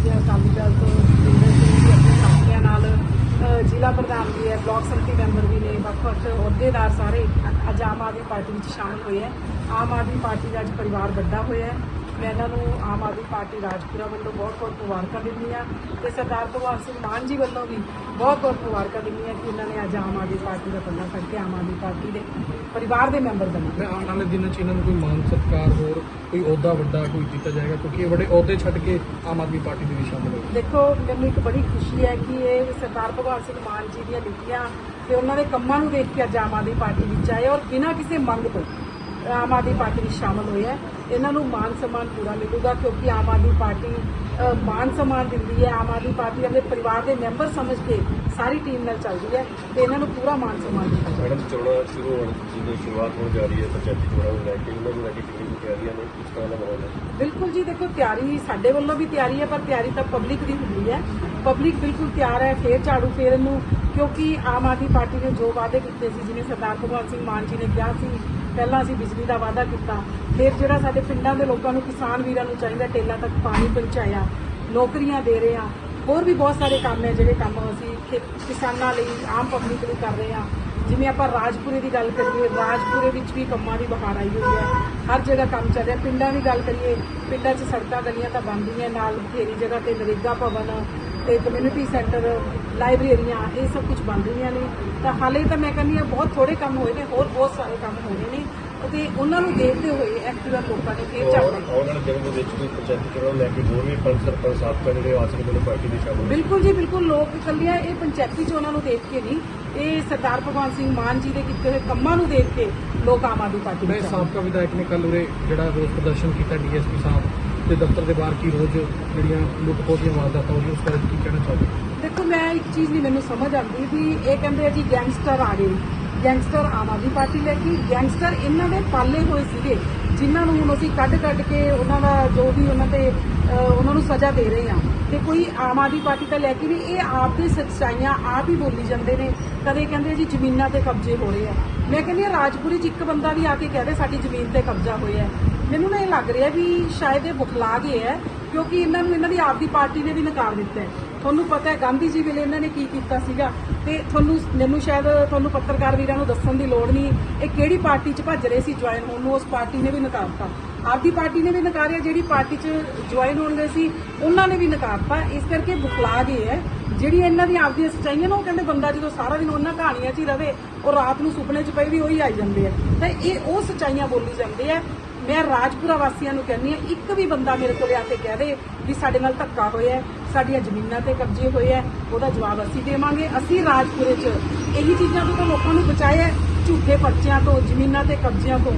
ਅੱਜ ਅਕਾਲੀ ਦਲ ਤੋਂ ਜਿੰਦਰ ਸਿੰਘ ਜੀ ਆਪਣੇ ਸਾਥੀਆਂ ਨਾਲ ਜ਼ਿਲ੍ਹਾ ਪ੍ਰਧਾਨ ਵੀ ਹੈ, ਬਲਾਕ ਸੰਮਤੀ ਮੈਂਬਰ ਵੀ ਨੇ ਵੱਖ-ਵੱਖ ਅਹੁਦੇਦਾਰ ਸਾਰੇ ਅੱਜ ਆਮ ਆਦਮੀ ਪਾਰਟੀ ਵਿੱਚ ਸ਼ਾਮਲ ਹੋਏ ਹੈ। ਆਮ ਆਦਮੀ ਪਾਰਟੀ ਦਾ ਅੱਜ ਪਰਿਵਾਰ ਵੱਡਾ ਹੋਇਆ ਹੈ। ਮੈਂ ਇਹਨਾਂ ਨੂੰ ਆਮ ਆਦਮੀ ਪਾਰਟੀ ਰਾਜਪੁਰਾ ਵੱਲੋਂ ਬਹੁਤ-ਬਹੁਤ ਮੁਬਾਰਕਾਂ ਦਿੰਦੀ ਹਾਂ ਤੇ ਸਰਦਾਰ ਭਗਵੰਤ ਸਿੰਘ ਮਾਨ ਜੀ ਵੱਲੋਂ ਵੀ ਬਹੁਤ-ਬਹੁਤ ਮੁਬਾਰਕਾਂ ਦਿੰਦੀ ਹਾਂ ਕਿ ਉਹਨਾਂ ਨੇ ਅੱਜ ਆਮ ਆਦਮੀ ਪਾਰਟੀ ਦਾ ਪੱਲਾ ਫੜ ਕੇ ਆਮ ਆਦਮੀ ਪਾਰਟੀ ਦੇ ਪਰਿਵਾਰ ਦੇ ਮੈਂਬਰ ਬਣੇ। ਆਉਣ ਵਾਲੇ ਦਿਨਾਂ 'ਚ ਇਹਨਾਂ ਨੂੰ ਕੋਈ ਮਾਨ ਸਤਿਕਾਰ ਹੋਰ ਕੋਈ ਅਹੁਦਾ ਵੱਡਾ ਕੋਈ ਦਿੱਤਾ ਜਾਏਗਾ ਕਿਉਂਕਿ ਇਹ ਬੜੇ ਅਹੁਦੇ ਛੱਡ ਕੇ ਆਮ ਆਦਮੀ ਪਾਰਟੀ ਦੇ ਵਿੱਚ ਸ਼ਾਮਲ ਹੋਏ। ਦੇਖੋ ਮੈਨੂੰ ਇੱਕ ਬੜੀ ਖੁਸ਼ੀ ਹੈ ਕਿ ਇਹ ਸਰਦਾਰ ਭਗਵੰਤ ਸਿੰਘ ਮਾਨ ਜੀ ਦੀਆਂ ਨੀਤੀਆਂ ਤੇ ਉਹਨਾਂ ਦੇ ਕੰਮਾਂ ਨੂੰ ਦੇਖ ਕੇ ਅੱਜ ਆਮ ਆਦਮੀ ਪਾਰਟੀ ਵਿੱਚ ਆਏ ਔਰ ਬਿਨਾਂ ਕਿਸੇ ਮੰਗ ਤੋਂ ਆਮ ਆਦਮੀ ਪਾਰਟੀ ਵਿੱਚ ਸ਼ਾਮਲ ਹੋਏ ਹੈ। ਇਹਨਾਂ ਨੂੰ ਮਾਨ ਸਨਮਾਨ ਪੂਰਾ ਮਿਲੂਗਾ ਕਿਉਂਕਿ ਆਮ ਆਦਮੀ ਪਾਰਟੀ ਮਾਨ ਸਨਮਾਨ ਦਿੰਦੀ ਹੈ। ਆਮ ਆਦਮੀ ਪਾਰਟੀ ਆਪਣੇ ਪਰਿਵਾਰ ਦੇ ਮੈਂਬਰ ਸਮਝ ਕੇ ਸਾਰੀ ਟੀਮ ਨਾਲ ਚੱਲਦੀ ਹੈ ਤੇ ਇਹਨਾਂ ਨੂੰ ਪੂਰਾ ਮਾਨ ਸਨਮਾਨ ਦਿੱਤਾ ਜਾਏਗਾ। ਮੈਡਮ ਚੋਣਾਂ ਸ਼ੁਰੂ ਹੋਣ ਦੀ ਸ਼ੁਰੂਆਤ ਹੋਣ ਜਾ ਰਹੀ ਹੈ ਪੰਚਾਇਤੀ ਚੋਣਾਂ ਨੂੰ ਲੈ ਕੇ ਉਹਨਾਂ ਨੂੰ ਲੈ ਕੇ ਕਿੰਨੀ ਕੁ ਤਿਆਰੀਆਂ ਨੇ ਕਿਸ ਤਰ੍ਹਾਂ ਦਾ ਮਾਹੌਲ ਹੈ? ਬਿਲਕੁਲ ਜੀ ਦੇਖੋ ਤਿਆਰੀ ਸਾਡੇ ਵੱਲੋਂ ਵੀ ਤਿਆਰੀ ਹੈ ਪਰ ਤਿਆਰੀ ਤਾਂ ਪਬਲਿਕ ਦੀ ਹੁੰਦੀ ਹੈ। ਪਬਲਿਕ ਬਿਲਕੁਲ ਤਿਆਰ ਹੈ ਫੇਰ ਝਾੜੂ ਫੇਰ ਨੂੰ ਕਿਉਂਕਿ ਆਮ ਆਦਮੀ ਪਾਰਟੀ ਨੇ ਜੋ ਵਾਅਦੇ ਕੀਤੇ ਸੀ ਜਿਵੇਂ ਸਰਦਾਰ ਭਗਵੰਤ ਸਿੰਘ ਮਾਨ ਜੀ ਨੇ ਕਿਹਾ ਸੀ ਪਹਿਲਾਂ ਅਸੀਂ ਬਿਜਲੀ ਦਾ ਵਾਅਦਾ ਕੀਤਾ। ਫਿਰ ਜਿਹੜਾ ਸਾਡੇ ਪਿੰਡਾਂ ਦੇ ਲੋਕਾਂ ਨੂੰ, ਕਿਸਾਨ ਵੀਰਾਂ ਨੂੰ ਚਾਹੀਦਾ ਟੇਲਾਂ ਤੱਕ ਪਾਣੀ ਪਹੁੰਚਾਇਆ, ਨੌਕਰੀਆਂ ਦੇ ਰਹੇ ਆ ਹੋਰ ਵੀ ਬਹੁਤ ਸਾਰੇ ਕੰਮ ਹੈ ਜਿਹੜੇ ਕੰਮ ਅਸੀਂ ਖੇ- ਕਿਸਾਨਾਂ ਲਈ ਆਮ ਪਬਲਿਕ ਲਈ ਕਰ ਰਹੇ ਆ ਜਿਵੇਂ ਆਪਾਂ ਰਾਜਪੁਰੇ ਦੀ ਗੱਲ ਕਰੀਏ, ਰਾਜਪੁਰੇ ਵਿੱਚ ਵੀ ਕੰਮਾਂ ਦੀ ਬਹਾਰ ਆਈ ਹੋਈ ਹੈ। ਹਰ ਜਗ੍ਹਾ ਕੰਮ ਚੱਲ ਰਿਹਾ। ਪਿੰਡਾਂ ਦੀ ਗੱਲ ਕਰੀਏ, ਪਿੰਡਾਂ 'ਚ ਸੜਕਾਂ ਗਲੀਆਂ ਤਾਂ ਬਣ ਰਹੀਆਂ ਨਾਲ ਬਥੇਰੀ ਜਗ੍ਹਾ ਤੇ ਨਰੇਗਾ ਭਵਨ ਤੇ ਕਮਿਊਨਿਟੀ ਸੈਂਟਰ ਲਾਇਬ੍ਰੇਰੀਆਂ ਇਹ ਸਭ ਕੁਝ ਬਣ ਰਹੀਆਂ ਨੇ। ਤਾਂ ਹਾਲੇ ਤਾਂ ਮੈਂ ਕਹਿੰਦੀ ਹਾਂ ਬਹੁਤ ਥੋੜੇ ਕੰਮ ਹੋਏ ਨੇ ਹੋਰ ਬਹੁਤ ਸਾਰੇ ਕੰਮ ਹੋਣੇ ਨੇ। ਤੇ ਉਹਨਾਂ ਨੂੰ ਦੇਖਦੇ ਹੋਏ ਐਕਟਿਵਾ ਲੋਕਾਂ ਨੇ ਫੇਰ ਚੱਲਣਾ ਆਉਣ ਵਾਲੇ ਦਿਨ ਦੇ ਵਿੱਚ ਕੋਈ ਪੰਚਾਇਤੀ ਨੂੰ ਲੈ ਕੇ ਹੋਰ ਵੀ ਪੰਜ ਸਰਪੰਚ ਸਾਬਕਾ ਜਿਹੜੇ ਆ ਸਕਦੇ ਨੇ ਪਾਰਟੀ ਦੇ ਸ਼ਾਮਲ ਬਿਲਕੁਲ ਜੀ ਬਿਲਕੁਲ। ਲੋਕ ਇਕੱਲੀਆਂ ਇਹ ਪੰਚਾਇਤੀ ਚੋਣਾਂ ਨੂੰ ਦੇਖ ਕੇ ਨਹੀਂ ਇਹ ਸਰਦਾਰ ਭਗਵੰਤ ਸਿੰਘ ਮਾਨ ਜੀ ਦੇ ਕੀਤੇ ਹੋਏ ਕੰਮਾਂ ਨੂੰ ਦੇਖ ਕੇ ਲੋਕ ਆਮ ਆਦਮੀ ਪਾਰਟੀ ਮੈਂ। ਸਾਬਕਾ ਵਿਧਾਇਕ ਨੇ ਕੱਲ ਉਰੇ ਜਿਹੜਾ ਰੋਸ ਪ੍ਰਦਰਸ਼ਨ ਕੀਤਾ ਡੀਐਸਪੀ ਸਾਹਿਬ। ਤੇ ਦਫ਼ਤਰ ਦੇ ਬਾਹਰ ਕੀ ਰੋਜ਼ ਜਿਹੜੀਆਂ ਲੁੱਟ ਖੋਹ ਦੀਆਂ ਵਾਰਦਾਤਾਂ ਹੋ ਰਹੀਆਂ, ਉਸ ਬਾਰੇ ਕੀ ਕਹਿਣਾ ਚਾਹੋਗੇ? ਦੇਖੋ, ਮੈਂ ਇੱਕ ਚੀਜ਼ ਨਹੀਂ, ਮੈਨੂੰ ਸਮਝ ਆਉਂਦੀ ਵੀ ਇਹ ਕਹਿੰਦੇ ਆ ਜੀ ਗੈਂਗਸਟਰ ਆ ਗਏ ਗੈਂਗਸਟਰ ਆਮ ਆਦਮੀ ਪਾਰਟੀ ਲੈ ਕੇ ਗੈਂਗਸਟਰ ਇਹਨਾਂ ਦੇ ਪਾਲੇ ਹੋਏ ਸੀਗੇ, ਜਿਨ੍ਹਾਂ ਨੂੰ ਹੁਣ ਅਸੀਂ ਕੱਢ ਕੱਢ ਕੇ ਉਹਨਾਂ ਦਾ ਜੋ ਵੀ ਉਹਨਾਂ ਤੇ ਉਹਨਾਂ ਨੂੰ ਸਜ਼ਾ ਦੇ ਰਹੇ ਆ ਤੇ ਕੋਈ ਆਮ ਆਦਮੀ ਪਾਰਟੀ ਤਾਂ ਲੈ ਕੇ ਵੀ ਇਹ ਆਪ ਦੇ ਸੱਚਾਈਆਂ ਆਪ ਹੀ ਬੋਲੀ ਜਾਂਦੇ ਨੇ। ਕਦੇ ਕਹਿੰਦੇ ਜੀ ਜ਼ਮੀਨਾਂ ਤੇ ਕਬਜ਼ੇ ਹੋ ਰਹੇ ਆ। ਮੈਂ ਕਹਿੰਦੀ ਆ ਰਾਜਪੁਰੀ ਚ ਇੱਕ ਬੰਦਾ ਵੀ ਆ ਕੇ ਕਹਿ ਰਿਹਾ ਸਾਡੀ ਜ਼ਮੀਨ ਤੇ ਕਬਜ਼ਾ ਹੋਇਆ। ਮੈਨੂੰ ਨਾ ਇਹ ਲੱਗ ਰਿਹਾ ਵੀ ਸ਼ਾਇਦ ਇਹ ਬੁਖਲਾ ਗਏ ਹੈ ਕਿਉਂਕਿ ਇਹਨਾਂ ਨੂੰ ਇਹਨਾਂ ਦੀ ਆਪਦੀ ਪਾਰਟੀ ਨੇ ਵੀ ਨਕਾਰ ਦਿੱਤਾ ਹੈ। ਤੁਹਾਨੂੰ ਪਤਾ ਹੈ, ਗਾਂਧੀ ਜੀ ਵੇਲੇ ਇਹਨਾਂ ਨੇ ਕੀ ਕੀਤਾ ਸੀਗਾ ਤੇ ਤੁਹਾਨੂੰ ਮੈਨੂੰ ਸ਼ਾਇਦ ਤੁਹਾਨੂੰ ਪੱਤਰਕਾਰ ਵੀਰਾਂ ਨੂੰ ਦੱਸਣ ਦੀ ਲੋੜ ਨਹੀਂ, ਇਹ ਕਿਹੜੀ ਪਾਰਟੀ 'ਚ ਭੱਜ ਰਹੇ ਸੀ ਜੁਆਇਨ ਹੋਣ ਨੂੰ, ਉਸ ਪਾਰਟੀ ਨੇ ਵੀ ਨਕਾਰਤਾ ਆਪਦੀ ਪਾਰਟੀ ਨੇ ਵੀ ਨਕਾਰਿਆ, ਜਿਹੜੀ ਪਾਰਟੀ 'ਚ ਜੁਆਇਨ ਹੋਣ ਗਏ ਸੀ, ਉਹਨਾਂ ਨੇ ਵੀ ਨਕਾਰਤਾ ਇਸ ਕਰਕੇ ਬੁਖਲਾ ਗਏ ਹੈ। ਜਿਹੜੀ ਇਹਨਾਂ ਦੀ ਆਪਦੀਆਂ ਸੱਚਾਈਆਂ ਨਾ, ਉਹ ਕਹਿੰਦੇ ਬੰਦਾ ਜਦੋਂ ਸਾਰਾ ਦਿਨ ਉਹਨਾਂ ਕਹਾਣੀਆਂ 'ਚ ਹੀ ਰਵੇ, ਉਹ ਰਾਤ ਨੂੰ ਸੁਪਨੇ 'ਚ ਪਈ ਵੀ ਉਹੀ ਆਈ ਜਾਂਦੇ ਆ। ਤਾਂ ਇਹ ਉਹ ਸੱਚਾਈਆਂ ਬੋਲੀ ਜਾਂਦੇ ਆ ਮੈਂ ਰਾਜਪੁਰਾ ਵਾਸੀਆਂ ਨੂੰ ਕਹਿੰਦੀ ਆ ਇੱਕ ਵੀ ਬੰਦਾ ਮੇਰੇ ਕੋਲੇ ਆ ਕੇ ਕਹਿ ਦੇ ਵੀ ਸਾਡੇ ਨਾਲ ਧੱਕਾ ਹੋਇਆ ਸਾਡੀਆਂ ਜ਼ਮੀਨਾਂ ਤੇ ਕਬਜ਼ੇ ਹੋਏ ਹੈ, ਉਹਦਾ ਜਵਾਬ ਅਸੀਂ ਦੇਵਾਂਗੇ। ਅਸੀਂ ਰਾਜਪੁਰੇ 'ਚ ਇਹੀ ਚੀਜ਼ਾਂ ਤੋਂ ਤਾਂ ਲੋਕਾਂ ਨੂੰ ਬਚਾਇਆ ਝੂਠੇ ਪਰਚਿਆਂ ਤੋਂ, ਜ਼ਮੀਨਾਂ ਤੇ ਕਬਜ਼ਿਆਂ ਤੋਂ।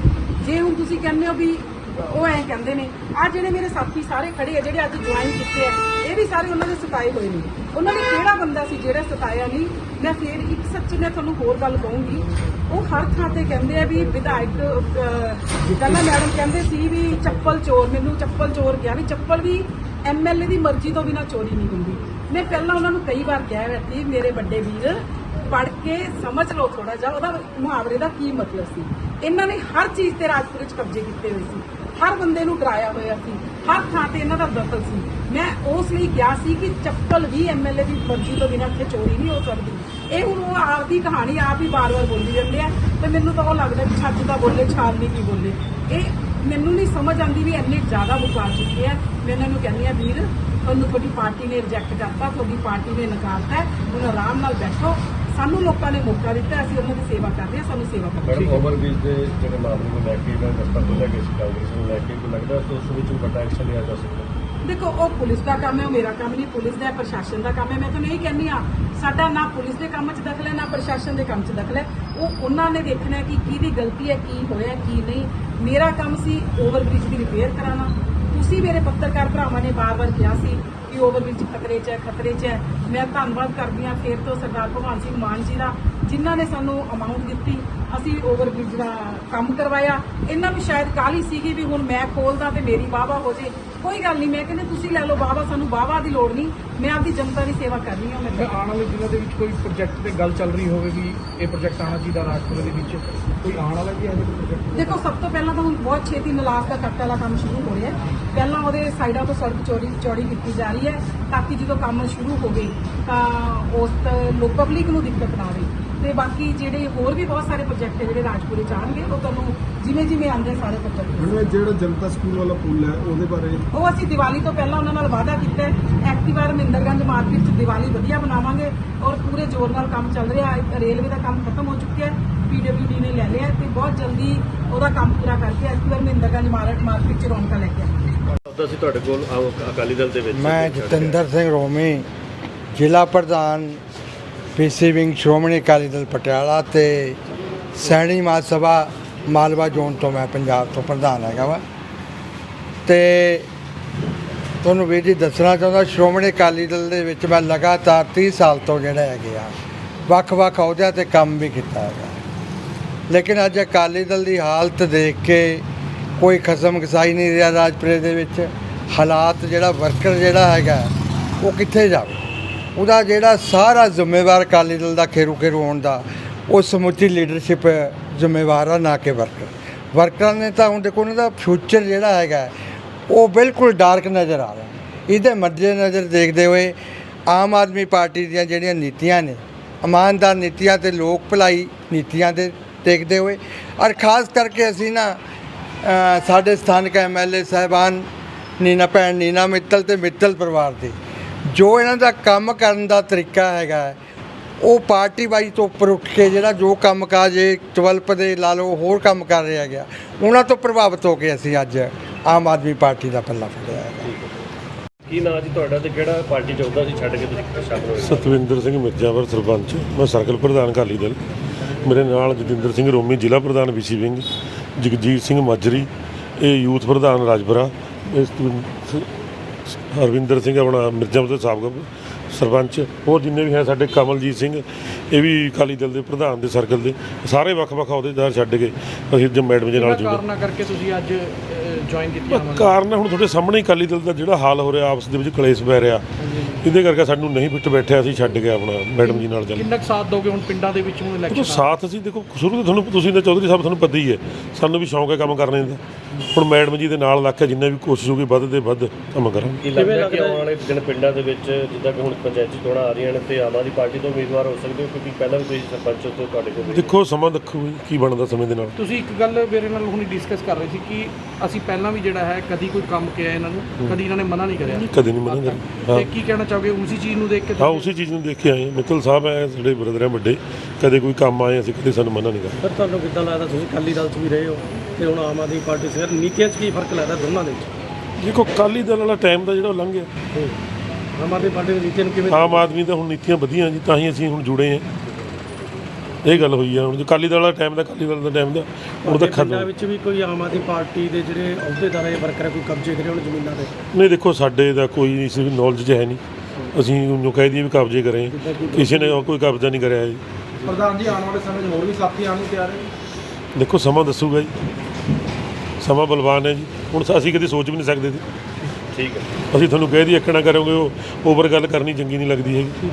ਜੇ ਹੁਣ ਤੁਸੀਂ ਕਹਿੰਦੇ ਹੋ ਵੀ ਉਹ ਐਂ ਕਹਿੰਦੇ ਨੇ ਆ ਜਿਹੜੇ ਮੇਰੇ ਸਾਥੀ ਸਾਰੇ ਖੜੇ ਆ, ਜਿਹੜੇ ਅੱਜ ਜੁਆਇਨ ਕੀਤੇ ਆ, ਇਹ ਵੀ ਸਾਰੇ ਉਹਨਾਂ ਦੇ ਸਤਾਏ ਹੋਏ ਨੇ। ਉਹਨਾਂ ਨੇ ਕਿਹੜਾ ਬੰਦਾ ਸੀ ਜਿਹੜਾ ਸਤਾਇਆ ਨਹੀਂ? ਮੈਂ ਫੇਰ ਇੱਕ ਸੱਚ ਮੈਂ ਤੁਹਾਨੂੰ ਹੋਰ ਗੱਲ ਕਹੂੰਗੀ ਉਹ ਹਰ ਥਾਂ ਤੇ ਕਹਿੰਦੇ ਆ ਵੀ ਵਿਧਾਇਕ ਅਹ, ਪਹਿਲਾਂ ਮੈਡਮ ਕਹਿੰਦੇ ਸੀ ਵੀ ਚੱਪਲ ਚੋਰ ਮੈਨੂੰ ਚੱਪਲ ਚੋਰ ਗਿਆ ਵੀ ਚੱਪਲ ਵੀ ਐਮਐਲਏ ਦੀ ਮਰਜ਼ੀ ਤੋਂ ਬਿਨਾ ਚੋਰੀ ਨਹੀਂ ਹੁੰਦੀ। ਮੈਂ ਪਹਿਲਾਂ ਉਹਨਾਂ ਨੂੰ ਕਈ ਵਾਰ ਕਿਹਾ ਹੋਇਆ ਸੀ ਮੇਰੇ ਵੱਡੇ ਵੀਰ ਪੜ ਕੇ ਸਮਝ ਲਓ ਥੋੜਾ ਜਿਹਾ ਉਹਦਾ ਮੁਹਾਵਰੇ ਦਾ ਕੀ ਮਤਲਬ ਸੀ? ਇਹਨਾਂ ਨੇ ਹਰ ਚੀਜ਼ ਤੇ ਰਾਜਪੁਰੇ ਚ ਕਬਜ਼ੇ ਕੀਤੇ ਹੋਏ ਸੀ। ਹਰ ਬੰਦੇ ਨੂੰ ਡਰਾਇਆ ਹੋਇਆ ਸੀ। ਹਰ ਥਾਂ ਤੇ ਇਹਨਾਂ ਦਾ ਦਖਲ ਸੀ। ਮੈਂ ਉਸ ਲਈ ਕਿਹਾ ਸੀ ਕਿ ਚੱਪਲ ਵੀ ਐਮਐਲਏ ਦੀ ਮਰਜ਼ੀ ਤੋਂ ਬਿਨਾਂ ਇੱਥੇ ਚੋਰੀ ਨਹੀਂ ਹੋ ਸਕਦੀ। ਇਹ ਹੁਣ ਉਹ ਆਪਦੀ ਕਹਾਣੀ ਆਪ ਹੀ ਬਾਰ-ਬਾਰ ਬੋਲੀ ਜਾਂਦੇ ਆ ਤੇ ਮੈਨੂੰ ਤਾਂ ਉਹ ਲੱਗਦਾ ਕਿ ਛੱਜ ਦਾ ਬੋਲੇ, ਛਾਲ ਨਹੀਂ ਕੀ ਬੋਲੇ। ਇਹ ਮੈਨੂੰ ਨਹੀਂ ਸਮਝ ਆਉਂਦੀ ਵੀ ਇੰਨੇ ਜ਼ਿਆਦਾ ਮੁਕਾ ਚੁੱਕੇ ਆ। ਮੈਂ ਇਹਨਾਂ ਨੂੰ ਕਹਿੰਦੀ ਆ ਵੀਰ, ਤੁਹਾਨੂੰ ਤੁਹਾਡੀ ਪਾਰਟੀ ਨੇ ਰਿਜੈਕਟ ਕਰਤਾ, ਤੁਹਾਡੀ ਪਾਰਟੀ ਨੇ ਨਕਾਰਤਾ ਹੁਣ ਆਰਾਮ ਨਾਲ ਬੈਠੋ। ਸਾਨੂੰ ਲੋਕਾਂ ਨੇ ਮੌਕਾ ਦਿੱਤਾ ਅਸੀਂ ਉਹਨਾਂ ਦੀ ਸੇਵਾ ਕਰ ਰਹੇ ਹਾਂ ਸਾਨੂੰ ਸੇਵਾ ਕਰੋ ਮੈਡਮ ਓਵਰਬ੍ਰਿਜ ਦੇ ਜਿਹੜੇ ਮਾਮਲੇ ਨੂੰ ਲੈ ਕੇ ਮੈਂ ਦਸਤਾਰ ਤੋਂ ਲੈ ਕੇ ਕਾਂਗਰਸ ਨੂੰ ਲੈ ਕੇ ਕੋਈ ਲੱਗਦਾ ਕਿ ਉਸ ਵਿੱਚ ਵੱਡਾ ਐਕਸ਼ਨ ਲਿਆ ਜਾ ਸਕਦਾ? ਦੇਖੋ ਉਹ ਪੁਲਿਸ ਦਾ ਕੰਮ ਹੈ ਉਹ ਮੇਰਾ ਕੰਮ ਨਹੀਂ ਪੁਲਿਸ ਦਾ ਪ੍ਰਸ਼ਾਸਨ ਦਾ ਕੰਮ ਹੈ। ਮੈਂ ਤੁਹਾਨੂੰ ਇਹ ਕਹਿੰਦੀ ਆ ਸਾਡਾ ਨਾ ਪੁਲਿਸ ਦੇ ਕੰਮ 'ਚ ਦਖਲ ਹੈ ਨਾ ਪ੍ਰਸ਼ਾਸਨ ਦੇ ਕੰਮ 'ਚ ਦਖਲ ਹੈ। ਉਹ ਉਹਨਾਂ ਨੇ ਦੇਖਣਾ ਕਿ ਕਿਹਦੀ ਗਲਤੀ ਹੈ ਕੀ ਹੋਇਆ ਕੀ ਨਹੀਂ। ਮੇਰਾ ਕੰਮ ਸੀ ਓਵਰਬ੍ਰਿਜ ਦੀ ਰਿਪੇਅਰ ਕਰਾਉਣਾ। ਤੁਸੀਂ ਮੇਰੇ ਪੱਤਰਕਾਰ ਭਰਾਵਾਂ ਨੇ ਬਾਰ-ਬਾਰ ਕਿਹਾ ਸੀ ਕਿ ਓਵਰਬ੍ਰਿਜ ਖਤਰੇ 'ਚ ਹੈ, ਖਤਰੇ 'ਚ ਹੈ। ਮੈਂ ਧੰਨਵਾਦ ਕਰਦੀ ਹਾਂ ਫੇਰ ਤੋਂ ਸਰਦਾਰ ਭਗਵੰਤ ਸਿੰਘ ਮਾਨ ਜੀ ਦਾ, ਜਿਨ੍ਹਾਂ ਨੇ ਸਾਨੂੰ ਅਮਾਉਂਟ ਦਿੱਤੀ। ਅਸੀਂ ਓਵਰਬ੍ਰਿਜ ਦਾ ਕੰਮ ਕਰਵਾਇਆ। ਇਹਨਾਂ ਨੂੰ ਸ਼ਾਇਦ ਕਾਹਲੀ ਸੀਗੀ ਵੀ ਹੁਣ ਮੈਂ ਖੋਲਦਾ ਤੇ ਮੇਰੀ ਵਾਹਵਾ ਹੋ ਜੇ। ਕੋਈ ਗੱਲ ਨਹੀਂ ਮੈਂ ਕਹਿੰਦੀ ਤੁਸੀਂ ਲੈ ਲਓ ਬਾਵਾ ਸਾਨੂੰ ਬਾਵਾ ਦੀ ਲੋੜ ਨਹੀਂ। ਮੈਂ ਆਪਦੀ ਜਨਤਾ ਦੀ ਸੇਵਾ ਕਰਨੀ ਹਾਂ ਫਿਰ ਮੈਂ ਆਉਣ ਵਾਲੇ ਦਿਨਾਂ ਦੇ ਵਿੱਚ ਕੋਈ ਪ੍ਰੋਜੈਕਟ ਤੇ ਗੱਲ ਚੱਲ ਰਹੀ ਹੋਵੇ ਵੀ ਇਹ ਪ੍ਰੋਜੈਕਟ ਆਉਣਾ ਚਾਹੀਦਾ ਰਾਜਪੁਰੇ ਦੇ ਵਿੱਚ? ਕੋਈ ਆਉਣ ਵਾਲਾ ਵੀ ਹੈ ਪ੍ਰੋਜੈਕਟ ਦੇਖੋ ਸਭ ਤੋਂ ਪਹਿਲਾਂ ਤਾਂ ਹੁਣ ਬਹੁਤ ਛੇਤੀ ਨਲਾਸ ਦਾ ਕੱਟ ਵਾਲਾ ਕੰਮ ਸ਼ੁਰੂ ਹੋ ਰਿਹਾ ਹੈ। ਪਹਿਲਾਂ ਉਹਦੇ ਸਾਈਡਾਂ ਤੋਂ ਸੜਕ ਚੌੜੀ ਚੌੜੀ ਕੀਤੀ ਜਾ ਰਹੀ ਹੈ ਤਾਂ ਕਿ ਜਦੋਂ ਕੰਮ ਸ਼ੁਰੂ ਹੋਵੇ ਤਾਂ ਉਸ ਲੋਕ ਪਬਲਿਕ ਨੂੰ ਦਿੱਕਤ ਨਾ ਆਵੇ। ਤੇ ਬਾਕੀ ਜਿਹੜੇ ਹੋਰ ਵੀ ਬਹੁਤ ਸਾਰੇ ਪ੍ਰੋਜੈਕਟ ਹੈ ਜਿਹੜੇ ਰਾਜਪੁਰੇ ਜਾਣਗੇ ਉਹ ਤੁਹਾਨੂੰ ਜਿਵੇਂ ਜਿਵੇਂ ਆਉਂਦੇ ਸਾਰੇ ਪ੍ਰੋਜੈਕਟ ਹੁਣ ਇਹ ਜਿਹੜਾ ਜਨਤਾ ਸਕੂਲ ਵਾਲਾ ਪੁੱਲ ਹੈ ਉਹਦੇ ਬਾਰੇ ਉਹ ਅਸੀਂ ਦੀਵਾਲੀ ਤੋਂ ਪਹਿਲਾਂ ਉਹਨਾਂ ਨਾਲ ਵਾਅਦਾ ਕੀਤਾ ਹੈ। ਐਕਟਿਵਾ ਰਮਿੰਦਰਗੰਜ ਮਾਰਕੀਟ 'ਚ ਦੀਵਾਲੀ ਵਧੀਆ ਬਣਾਵਾਂਗੇ ਔਰ ਪੂਰੇ ਜ਼ੋਰ ਨਾਲ ਕੰਮ ਚੱਲ ਰਿਹਾ ਹੈ। ਰੇਲਵੇ ਦਾ ਕੰਮ ਖਤਮ ਹੋ ਚੁੱਕਿਆ ਹੈ। ਪੀਡਬਲਯੂਡੀ ਨੇ ਲੈ ਲਿਆ ਤੇ ਬਹੁਤ ਜਲਦੀ ਉਹਦਾ ਕੰਮ ਪੂਰਾ ਕਰਕੇ ਐਕਟਿਵਾ ਰਮਿੰਦਰਗੰਜ ਮਾਰਕੀਟ 'ਚ ਰੌਣਕਾਂ ਲੈ ਕੇ ਆਵਾਂਗੇ। ਉਹਦਾ ਸੀ ਤੁਹਾਡੇ ਕੋਲ ਆਓ ਅਕਾਲੀ ਦਲ ਦੇ ਵਿੱਚ। ਮੈਂ ਜਤਿੰਦਰ ਸਿੰਘ ਰੋਮੀ ਜ਼ਿਲ੍ਹਾ ਪ੍ਰਧਾਨ ਪੀਸੀ ਵਿੰਗ ਸ਼੍ਰੋਮਣੀ ਅਕਾਲੀ ਦਲ ਪਟਿਆਲਾ ਤੇ ਸੈਣੀ ਮਾਤ ਸਭਾ ਮਾਲਵਾ ਜ਼ੋਨ ਤੋਂ ਮੈਂ ਪੰਜਾਬ ਤੋਂ ਪ੍ਰਧਾਨ ਹੈਗਾ ਵਾ। ਤੇ ਤੁਹਾਨੂੰ ਵੀਰ ਜੀ ਦੱਸਣਾ ਚਾਹੁੰਦਾ, ਸ਼੍ਰੋਮਣੀ ਅਕਾਲੀ ਦਲ ਦੇ ਵਿੱਚ ਮੈਂ ਲਗਾਤਾਰ 30 ਸਾਲ ਤੋਂ ਜਿਹੜਾ ਹੈਗੇ ਆ, ਵੱਖ-ਵੱਖ ਅਹੁਦਿਆਂ ਤੇ ਕੰਮ ਵੀ ਕੀਤਾ ਹੈਗਾ। ਲੇਕਿਨ ਅੱਜ ਅਕਾਲੀ ਦਲ ਦੀ ਹਾਲਤ ਦੇਖ ਕੇ ਕੋਈ ਖਸਮ ਖਸਾਈ ਨਹੀਂ ਰਿਹਾ ਰਾਜਪੁਰੇ ਦੇ ਵਿੱਚ। ਹਾਲਾਤ ਜਿਹੜਾ ਵਰਕਰ ਜਿਹੜਾ ਹੈਗਾ, ਉਹ ਕਿੱਥੇ ਜਾਵੇ? ਉਹਦਾ ਜਿਹੜਾ ਸਾਰਾ ਜ਼ਿੰਮੇਵਾਰ ਅਕਾਲੀ ਦਲ ਦਾ ਖੇਰੂ ਖੇਰੂ ਹੋਣ ਦਾ, ਉਹ ਸਮੁੱਚੀ ਲੀਡਰਸ਼ਿਪ ਜ਼ਿੰਮੇਵਾਰ ਆ ਨਾ ਕਿ ਵਰਕਰ ਵਰਕਰਾਂ ਨੇ ਤਾਂ ਹੁਣ ਦੇਖੋ ਉਹਨਾਂ ਦਾ ਫਿਊਚਰ ਜਿਹੜਾ ਹੈਗਾ, ਉਹ ਬਿਲਕੁਲ ਡਾਰਕ ਨਜ਼ਰ ਆ ਰਿਹਾ। ਇਹਦੇ ਮੱਦੇ ਨਜ਼ਰ ਦੇਖਦੇ ਹੋਏ ਆਮ ਆਦਮੀ ਪਾਰਟੀ ਦੀਆਂ ਜਿਹੜੀਆਂ ਨੀਤੀਆਂ ਨੇ, ਇਮਾਨਦਾਰ ਨੀਤੀਆਂ ਤੇ ਲੋਕ ਭਲਾਈ ਨੀਤੀਆਂ ਦੇ ਦੇਖਦੇ ਹੋਏ, ਔਰ ਖਾਸ ਕਰਕੇ ਅਸੀਂ ਨਾ ਸਾਡੇ ਸਥਾਨਕ ਐਮਐਲਏ ਸਾਹਿਬਾਨ, ਨੀਨਾ ਭੈਣ, ਨੀਨਾ ਮਿੱਤਲ ਤੇ ਮਿੱਤਲ ਪਰਿਵਾਰ ਦੇ ਜੋ ਇਹਨਾਂ ਦਾ ਕੰਮ ਕਰਨ ਦਾ ਤਰੀਕਾ ਹੈਗਾ ਹੈ, ਉਹ ਪਾਰਟੀ ਬਾਈ ਤੋਂ ਉੱਪਰ ਉੱਠ ਕੇ ਜਿਹੜਾ ਜੋ ਕੰਮ ਕਾਜ ਇਹ ਡਿਵੈਲਪ ਦੇ ਲਾ ਲਓ ਹੋਰ ਕੰਮ ਕਰ ਰਿਹਾ ਗਿਆ ਉਹਨਾਂ ਤੋਂ ਪ੍ਰਭਾਵਿਤ ਹੋ ਕੇ ਅਸੀਂ ਅੱਜ ਆਮ ਆਦਮੀ ਪਾਰਟੀ ਦਾ ਪੱਲਾ ਫੜਿਆ ਹੈਗਾ। ਕੀ ਨਾਂ ਜੀ ਤੁਹਾਡਾ ਤੇ ਕਿਹੜਾ ਪਾਰਟੀ ਚ ਆਉਂਦਾ ਸੀ ਛੱਡ ਕੇ ਤੁਸੀਂ ਸ਼ਾਮਲ ਹੋਏ? ਸਤਵਿੰਦਰ ਸਿੰਘ ਮਿਰਜ਼ਾਵਰ ਸਰਪੰਚ ਮੈਂ ਸਰਕਲ ਪ੍ਰਧਾਨ ਅਕਾਲੀ ਦਲ। ਮੇਰੇ ਨਾਲ ਜਤਿੰਦਰ ਸਿੰਘ ਰੋਮੀ ਜ਼ਿਲ੍ਹਾ ਪ੍ਰਧਾਨ ਵਿਸ਼ੀ ਵਿੰਗ। ਜਗਜੀਤ ਸਿੰਘ ਮਾਜਰੀ ਇਹ ਯੂਥ ਪ੍ਰਧਾਨ ਰਾਜਪੁਰਾ ਇਸ ਹਰਵਿੰਦਰ ਸਿੰਘ ਆਪਣਾ ਮਿਰਜ਼ਾਵਰ ਸਾਬਕਾ ਸਰਪੰਚ, ਹੋਰ ਜਿੰਨੇ ਵੀ ਹੈ ਸਾਡੇ ਕਮਲਜੀਤ ਸਿੰਘ, ਇਹ ਵੀ ਅਕਾਲੀ ਦਲ ਦੇ ਪ੍ਰਧਾਨ ਦੇ ਸਰਕਲ ਦੇ, ਸਾਰੇ ਵੱਖ-ਵੱਖ ਅਹੁਦੇਦਾਰ ਛੱਡ ਕੇ ਅਸੀਂ ਜਦ ਮੈਡਮ ਦੇ ਨਾਲ ਜੁੜੇ ਕਾਰਨਾ ਕਰਕੇ ਤੁਸੀਂ ਅੱਜ ਜੁਆਇਨ ਕੀਤੀ ਆਮ ਆਦਮੀ ਕਾਰਨ ਹੁਣ ਤੁਹਾਡੇ ਸਾਹਮਣੇ ਹੀ ਅਕਾਲੀ ਦਲ ਦਾ ਜਿਹੜਾ ਹਾਲ ਹੋ ਰਿਹਾ ਆਪਸ ਦੇ ਵਿੱਚ ਕਲੇਸ਼ ਪੈ ਰਿਹਾ। ਇਹਦੇ ਕਰਕੇ ਸਾਨੂੰ ਨਹੀਂ ਫਿੱਟ ਬੈਠਿਆ ਅਸੀਂ ਛੱਡ ਕੇ ਆਪਣਾ ਮੈਡਮ ਜੀ ਨਾਲ ਚੱਲ। ਕਿੰਨਾ ਕੁ ਸਾਥ ਦੋਗੇ ਹੁਣ ਪਿੰਡਾਂ ਦੇ ਵਿੱਚ ਹੁਣ ਇਲੈਕਸ਼ਨ ਸਾਥ ਅਸੀਂ ਦੇਖੋ ਸ਼ੁਰੂ ਤੋਂ ਤੁਹਾਨੂੰ ਤੁਸੀਂ ਤਾਂ ਚੌਧਰੀ ਸਾਹਿਬ ਤੁਹਾਨੂੰ ਪਤਾ ਹੀ ਹੈ ਸਾਨੂੰ ਵੀ ਸ਼ੌਂਕ ਹੈ ਕੰਮ ਕਰਨੇ ਦਾ। ਹੁਣ ਮੈਡਮ ਜੀ ਦੇ ਨਾਲ ਲੱਗ ਕੇ ਜਿੰਨਾ ਵੀ ਕੋਸ਼ਿਸ਼ ਹੋਊਗੀ ਵੱਧ ਤੇ ਵੱਧ ਕੰਮ ਕਰਾਂਗੇ। ਕੀ ਲੱਗਦਾ ਕਿ ਆਉਣ ਵਾਲੇ ਦਿਨ ਪਿੰਡਾਂ ਦੇ ਵਿੱਚ ਜਿੱਦਾਂ ਕਿ ਹੁਣ ਪੰਚਾਇਤੀ ਚੋਣਾਂ ਆ ਰਹੀਆਂ ਨੇ ਤੇ ਆਮ ਆਦਮੀ ਪਾਰਟੀ ਤੋਂ ਉਮੀਦਵਾਰ ਹੋ ਸਕਦੇ ਹੋ? ਕਿਉਂਕਿ ਪਹਿਲਾਂ ਵੀ ਤੁਸੀਂ ਸਰਪੰਚ ਤੋਂ ਤੁਹਾਡੇ ਕੋਲ ਦੇਖੋ ਸਮਾਂ ਦੇਖੋ ਕੀ ਬਣਦਾ ਸਮੇਂ ਦੇ ਨਾਲ? ਤੁਸੀਂ ਇੱਕ ਗੱਲ ਮੇਰੇ ਨਾਲ ਹੁਣੀ ਡਿਸਕਸ ਕਰ ਰਹੇ ਸੀ ਕਿ ਅਸੀਂ ਪਹਿਲਾਂ ਵੀ ਜਿਹੜਾ ਹੈ ਕਦੀ ਕੋਈ ਕੰਮ ਕਿਹਾ ਇਹਨਾਂ ਨੂੰ ਕਦੀ ਇਹਨਾਂ ਨੇ ਮਨਾ ਨਹੀਂ ਕਰਿਆ? ਕਦੇ ਨਹੀਂ ਮੰਨਾਂਗੇ ਹਾਂ ਤੇ ਕੀ ਕਹਿਣਾ ਚਾਹੋਗੇ? ਉਸੇ ਚੀਜ਼ ਨੂੰ ਦੇਖ ਕੇ ਹਾਂ ਉਸੇ ਚੀਜ਼ ਨੂੰ ਦੇਖ ਕੇ ਆਏ ਹਾਂ। ਮਿੱਤਲ ਸਾਹਿਬ ਹੈ ਸਾਡੇ ਬ੍ਰਦਰ ਹੈ ਵੱਡੇ। ਕਦੇ ਕੋਈ ਕੰਮ ਆਏ ਅਸੀਂ ਕਦੇ ਸਾਨੂੰ ਮਨਾ ਨਹੀਂ ਕਰਦਾ ਫਿਰ ਤੁਹਾਨੂੰ ਕਿੱਦਾਂ ਲੱਗਦਾ? ਤੁਸੀਂ ਅਕਾਲੀ ਦਲ 'ਚ ਵੀ ਰਹੇ ਹੋ ਤੇ ਹੁਣ ਆਮ ਆਦਮੀ ਪਾਰਟੀ ਸਿਰ ਨੀਤੀਆਂ 'ਚ ਕੀ ਫ਼ਰਕ ਲੱਗਦਾ ਦੋਨਾਂ ਦੇ ਵਿੱਚ? ਦੇਖੋ ਅਕਾਲੀ ਦਲ ਵਾਲਾ ਟਾਈਮ ਦਾ ਜਿਹੜਾ ਉਹ ਲੰਘ ਗਿਆ। ਆਮ ਆਦਮੀ ਪਾਰਟੀ ਦੀ ਨੀਤੀਆਂ ਨੂੰ ਕਿਵੇਂ ਆਮ ਆਦਮੀ ਤਾਂ ਹੁਣ ਨੀਤੀਆਂ ਵਧੀਆਂ ਜੀ ਤਾਂ ਹੀ ਅਸੀਂ ਹੁਣ ਜੁੜੇ ਹਾਂ। ਇਹ ਗੱਲ ਹੋਈ ਆ ਹੁਣ ਜੋ ਅਕਾਲੀ ਦਲ ਵਾਲਾ ਟਾਈਮ ਦਾ ਅਕਾਲੀ ਦਲ ਦਾ ਟਾਈਮ ਦਾ ਹੁਣ ਤਾਂ ਪਿੰਡਾਂ ਖਤਮ। ਵਿੱਚ ਵੀ ਕੋਈ ਆਮ ਆਦਮੀ ਪਾਰਟੀ ਦੇ ਜਿਹੜੇ ਅਹੁਦੇਦਾਰ ਜਾਂ ਵਰਕਰ ਹੈ ਕੋਈ ਕਬਜ਼ੇ ਕਰੇ ਹੁਣ ਜ਼ਮੀਨਾਂ ਤੇ? ਨਹੀਂ ਦੇਖੋ ਸਾਡੇ ਦਾ ਕੋਈ ਇਸ ਨੌਲੇਜ ਹੈ ਨਹੀਂ। ਅਸੀਂ ਉਹਨੂੰ ਕਹਿ ਦਈਏ ਵੀ ਕਬਜ਼ੇ ਕਰੇ। ਕਿਸੇ ਨੇ ਕੋਈ ਕਬਜ਼ਾ ਨਹੀਂ ਕਰਿਆ ਜੀ। ਪ੍ਰਧਾਨ ਜੀ ਆਉਣ ਵਾਲੇ ਸਮੇਂ 'ਚ ਹੋਰ ਵੀ ਸਾਥੀ ਆਉਣ ਨੂੰ ਤਿਆਰ ਹੈ? ਦੇਖੋ ਸਮਾਂ ਦੱਸੂਗਾ ਜੀ। ਸਮਾਂ ਬਲਵਾਨ ਹੈ ਜੀ। ਹੁਣ ਅਸੀਂ ਕਦੇ ਸੋਚ ਵੀ ਨਹੀਂ ਸਕਦੇ ਸੀ ਠੀਕ ਹੈ। ਅਸੀਂ ਤੁਹਾਨੂੰ ਕਹਿ ਦਈਏ ਇੱਕ ਨਾ ਕਰੋਗੇ ਉਹ ਓਵਰ ਗੱਲ ਕਰਨੀ ਚੰਗੀ ਨਹੀਂ ਲੱਗਦੀ ਹੈਗੀ।